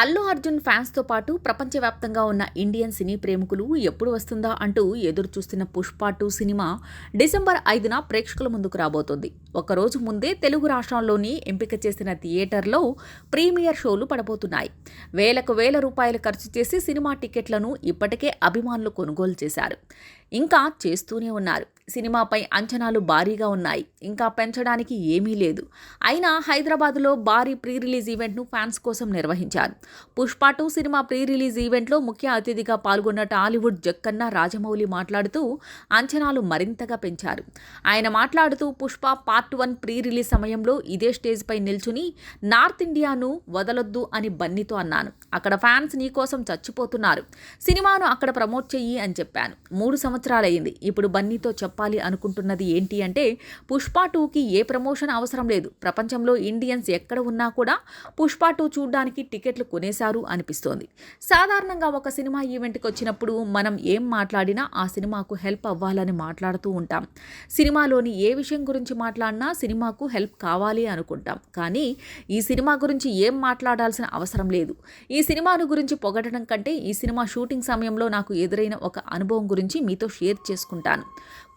అల్లు అర్జున్ ఫ్యాన్స్తో పాటు ప్రపంచవ్యాప్తంగా ఉన్న ఇండియన్ సినీ ప్రేమికులు ఎప్పుడు వస్తుందా అంటూ ఎదురు చూస్తున్న పుష్ప టూ సినిమా డిసెంబర్ ఐదున ప్రేక్షకుల ముందుకు రాబోతోంది. ఒకరోజు ముందే తెలుగు రాష్ట్రాల్లోని ఎంపిక చేసిన థియేటర్లో ప్రీమియర్ షోలు పడబోతున్నాయి. వేలకు వేల రూపాయలు ఖర్చు చేసి సినిమా టికెట్లను ఇప్పటికే అభిమానులు కొనుగోలు చేశారు. ఇంకా చేస్తూనే ఉన్నారు. సినిమాపై అంచనాలు భారీగా ఉన్నాయి. ఇంకా పెంచడానికి ఏమీ లేదు. అయినా హైదరాబాద్లో భారీ ప్రీ రిలీజ్ ఈవెంట్ను ఫ్యాన్స్ కోసం నిర్వహించారు. Pushpa two cinema pre release ఈవెంట్లో ముఖ్య అతిథిగా పాల్గొన్న టాలీవుడ్ జక్కన్న రాజమౌళి మాట్లాడుతూ అంచనాలు మరింతగా పెంచారు. ఆయన మాట్లాడుతూ Pushpa part one pre release సమయంలో ఇదే స్టేజ్పై నిల్చుని నార్త్ ఇండియాను వదలొద్దు అని బన్నీతో అన్నాను. అక్కడ ఫ్యాన్స్ నీ కోసం చచ్చిపోతున్నారు. సినిమాను అక్కడ ప్రమోట్ చెయ్యి అని చెప్పాను. మూడు సంవత్సరాలయ్యింది. ఇప్పుడు బన్నీతో చెప్పాలి అనుకుంటున్నది ఏంటి అంటే పుష్ప టూకి ఏ ప్రమోషన్ అవసరం లేదు. ప్రపంచంలో ఇండియన్స్ ఎక్కడ ఉన్నా కూడా పుష్ప టూ చూడడానికి టికెట్లు కొనేశారు అనిపిస్తోంది. సాధారణంగా ఒక సినిమా ఈవెంట్కి వచ్చినప్పుడు మనం ఏం మాట్లాడినా ఆ సినిమాకు హెల్ప్ అవ్వాలని మాట్లాడుతూ ఉంటాం. సినిమాలోని ఏ విషయం గురించి మాట్లాడినా సినిమాకు హెల్ప్ కావాలి అనుకుంటాం. కానీ ఈ సినిమా గురించి ఏం మాట్లాడాల్సిన అవసరం లేదు. ఈ సినిమాను గురించి పొగడడం కంటే ఈ సినిమా షూటింగ్ సమయంలో నాకు ఎదురైన ఒక అనుభవం గురించి మీతో షేర్ చేసుకుంటాను.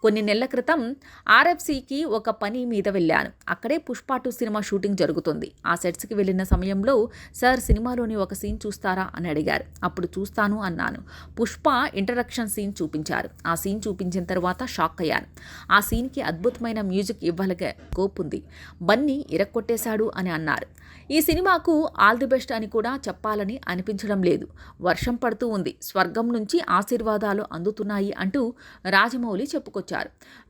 కొన్ని నెలల క్రితం ఆర్ఎఫ్సికి ఒక పని మీద వెళ్ళాను. అక్కడే పుష్ప టూ సినిమా షూటింగ్ జరుగుతుంది. ఆ సెట్స్కి వెళ్ళిన సమయంలో సార్ సినిమాలోని ఒక సీన్ చూస్తారా? అని అడిగారు. అప్పుడు చూస్తాను అన్నాను. పుష్ప ఇంట్రడక్షన్ సీన్ చూపించారు. ఆ సీన్ చూపించిన తర్వాత షాక్ అయ్యాను. ఆ సీన్కి అద్భుతమైన మ్యూజిక్ ఇవ్వలగే కోపుంది బన్నీ ఇరక్కొట్టేశాడు అని అన్నారు. ఈ సినిమాకు ఆల్ ది బెస్ట్ అని కూడా చెప్పాలని అనిపించడం లేదు. వర్షం పడుతూ ఉంది. స్వర్గం నుంచి ఆశీర్వాదాలు అందుతున్నాయి అంటూ రాజమౌళి చెప్పుకొచ్చారు.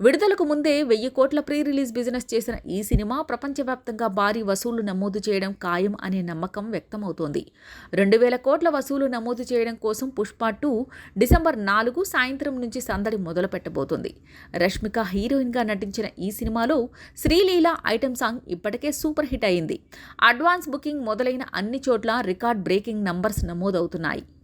విడుదలకు ముందే వెయ్యి కోట్ల ప్రీ రిలీజ్ బిజినెస్ చేసిన ఈ సినిమా ప్రపంచవ్యాప్తంగా భారీ వసూళ్ళు నమోదు చేయడం ఖాయం అనే నమ్మకం వ్యక్తమవుతోంది. రెండు వేల కోట్ల వసూలు నమోదు చేయడం కోసం పుష్ప టూ డిసెంబర్ నాలుగు సాయంత్రం నుంచి సందడి మొదలు పెట్టబోతుంది రష్మిక హీరోయిన్గా నటించిన ఈ సినిమాలో శ్రీలీల ఐటెం సాంగ్ ఇప్పటికే సూపర్ హిట్ అయింది. అడ్వాన్స్ బుకింగ్ మొదలైన అన్ని చోట్ల రికార్డ్ బ్రేకింగ్ నంబర్స్ నమోదవుతున్నాయి.